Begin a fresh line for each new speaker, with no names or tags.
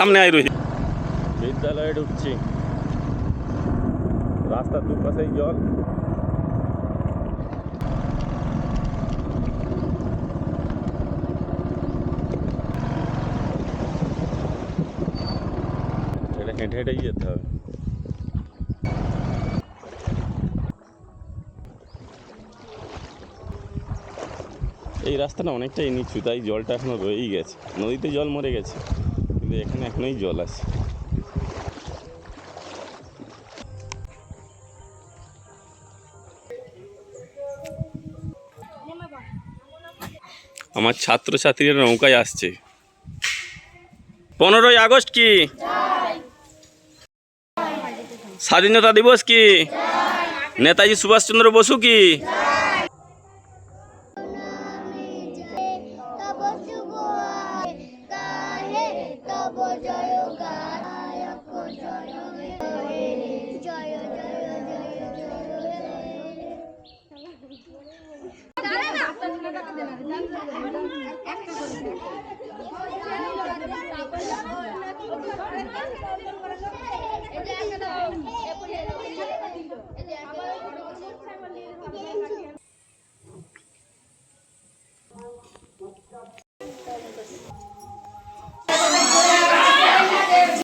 সামনে আয় রয়েছে বিদ্যালয়ে ঢুকছি। রাস্তার দুপাশেই জল। এটা হেঁটে হেঁটেই যেতে হবে। এই রাস্তাটা অনেকটাই নিচু, তাই জলটা এখনও রয়েই গেছে। নদীতে জল মরে গেছে। কিন্তু এখানে এখনোই জল আছে। আমার ছাত্রছাত্রীরা নৌকায় আসছে। পনেরোই আগস্ট কি? স্বাধীনতা দিবস কি? নেতাজি সুভাষচন্দ্র বসু কি?
তব জয় গায়ক জয় জয় জয় জয় জয়